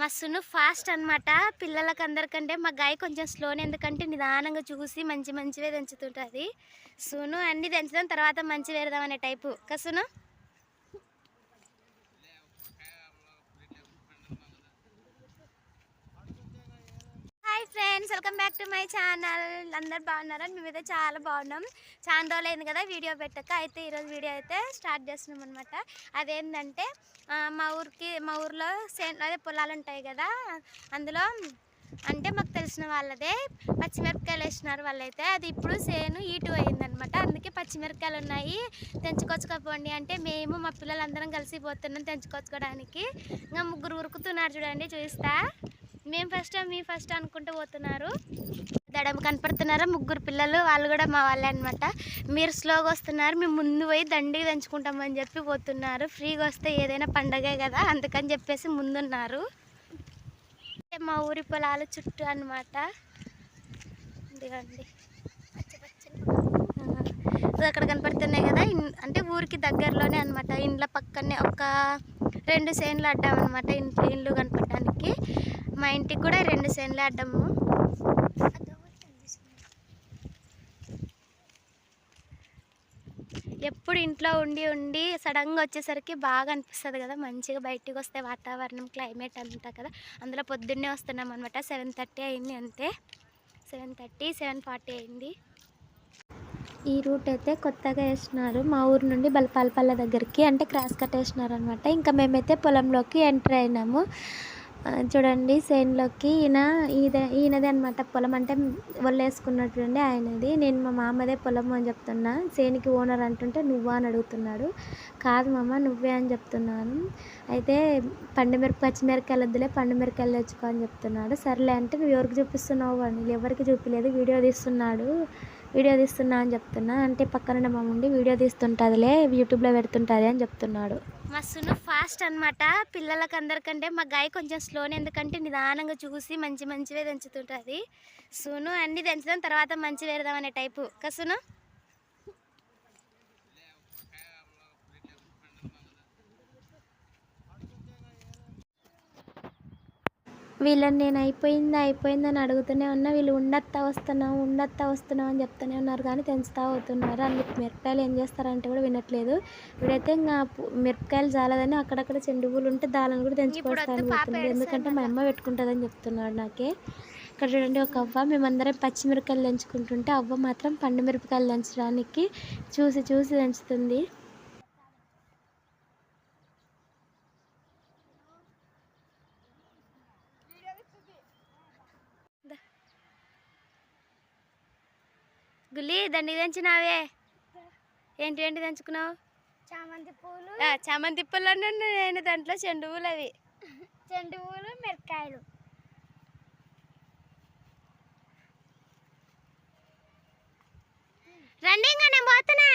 మస్తును fast అన్నమాట. పిల్లలకి అందరికంటే మా గాయ కొంచెం స్లోనే ఎందుకంటే నిదానంగా చూసి మంచి మంచివే దంచుతుంటుంది. సును అన్ని తెంచుదాం తర్వాత మంచి వేరదాం అనే type. కసును friends welcome back to my channel. అందరు బాగున్నారా? మేమైతే చాలా బాగున్నాం. చాలా రోజులు అయింది కదా వీడియో పెట్టక. అయితే ఈరోజు వీడియో అయితే స్టార్ట్ చేస్తున్నాం అనమాట అదేంటంటే మా ఊరికి మా ఊర్లో సేన్ అదే పొలాలు ఉంటాయి కదా. అందులో అంటే మాకు తెలిసిన వాళ్ళదే పచ్చిమిరపకాయలు వేసినారు వాళ్ళైతే. అది ఇప్పుడు సేను ఈటు అయిందనమాట అందుకే పచ్చిమిరపకాయలు ఉన్నాయి. తెంచుకొచ్చుకోపోండి అంటే మేము మా పిల్లలందరం కలిసి పోతున్నాం తెంచుకొచ్చుకోవడానికి ఇంకా ముగ్గురు ఉరుకుతున్నారు చూడండి చూపిస్తా. మేము ఫస్ట్ మీ ఫస్ట్ అనుకుంటూ పోతున్నారు. దడం కనపడుతున్నారా? ముగ్గురు పిల్లలు వాళ్ళు కూడా మా వాళ్ళే అనమాట మీరు స్లోగా వస్తున్నారు మేము ముందు పోయి దండి దంచుకుంటామని చెప్పి పోతున్నారు. ఫ్రీగా వస్తే ఏదైనా పండగే కదా అందుకని చెప్పేసి ముందున్నారు. మా ఊరి పొలాలు చుట్టూ అనమాట ఇదిగోండి. అక్కడ కనపడుతున్నాయి కదా అంటే ఊరికి దగ్గరలోనే అనమాట ఇండ్ల పక్కనే ఒక రెండు సేన్లు అడ్డామన్నమాట ఇంట్లో ఇండ్లు కనపడడానికి మా ఇంటికి కూడా రెండు సెన్లు అడ్డము. ఎప్పుడు ఇంట్లో ఉండి ఉండి సడన్గా వచ్చేసరికి బాగా అనిపిస్తుంది కదా. మంచిగా బయటికి వస్తే వాతావరణం క్లైమేట్ అంతా కదా. అందులో పొద్దున్నే వస్తున్నాం అనమాట సెవెన్ థర్టీ అయింది అంతే. సెవెన్ థర్టీ సెవెన్ ఫార్టీ అయింది. ఈ రూట్ అయితే కొత్తగా వేసినారు. మా ఊరు నుండి బలపాలపల్ల దగ్గరికి అంటే క్రాస్ కట్ వేసినారు అనమాట ఇంకా మేమైతే పొలంలోకి ఎంటర్ అయినాము. చూడండి సేన్లోకి ఈయన ఈయన ఈయనదే అనమాట పొలం. అంటే వల్లేసుకున్నాడు ఆయనది. నేను మా మామదే పొలం అని చెప్తున్నా. సేనికి ఓనర్ అంటుంటే నువ్వా అని అడుగుతున్నాడు. కాదు మామ నువ్వే అని చెప్తున్నాను. అయితే పండు మిరప పచ్చిమిరకాయలు వద్దులే పండు తెచ్చుకో అని చెప్తున్నాడు. సర్లే అంటే నువ్వు ఎవరికి చూపిస్తున్నావు అని? ఎవరికి చూపించలేదు వీడియో తీస్తున్నాడు. వీడియో తీస్తున్నా అని చెప్తున్నా. అంటే పక్కన మా ఉండి వీడియో తీస్తుంటుందిలే యూట్యూబ్లో పెడుతుంటుంది అని చెప్తున్నాడు. మస్తును ఫాస్ట్ అన్నమాట. పిల్లలకి అందరికంటే మా గాయ కొంచెం స్లోనే ఎందుకంటే నిదానంగా చూసి మంచి మంచివే దంచుతుంటుంది. సును అన్ని దంచుదాం తర్వాత మంచి వేరదాం అనే టైపు. కసును వీళ్ళని నేను అయిపోయిందా అయిపోయిందా అని అడుగుతూనే ఉన్నా. వీళ్ళు ఉండత్తా వస్తున్నాం ఉండత్తా వస్తున్నాం అని చెప్తూనే ఉన్నారు కానీ తెంచుతా అవుతున్నారు అన్ని మిరపకాయలు ఏం చేస్తారంటే కూడా వినట్లేదు. వీడైతే ఇంకా మిరపకాయలు చాలదని అక్కడక్కడ చెండు పూలు ఉంటే దాలను కూడా తెంచుకొస్తాను ఎందుకంటే మా అమ్మ పెట్టుకుంటుందని చెప్తున్నాడు నాకే. ఇక్కడ చూడండి ఒక అవ్వ. మేమందరం పచ్చిమిరపకాయలు దంచుకుంటుంటే అవ్వ మాత్రం పండు మిరపకాయలు దంచడానికి చూసి చూసి దంచుతుంది గుల్లి దండి దంచినావే. ఏంటి ఏంటి దంచుకున్నావు? చామంతి పూలు చామంతి పూలు అన్నీ నేను దాంట్లో చెండు పూలు అవి. చెండు పూలు మిరపకాయలు. రండి ఇంకా నేను పోతున్నా.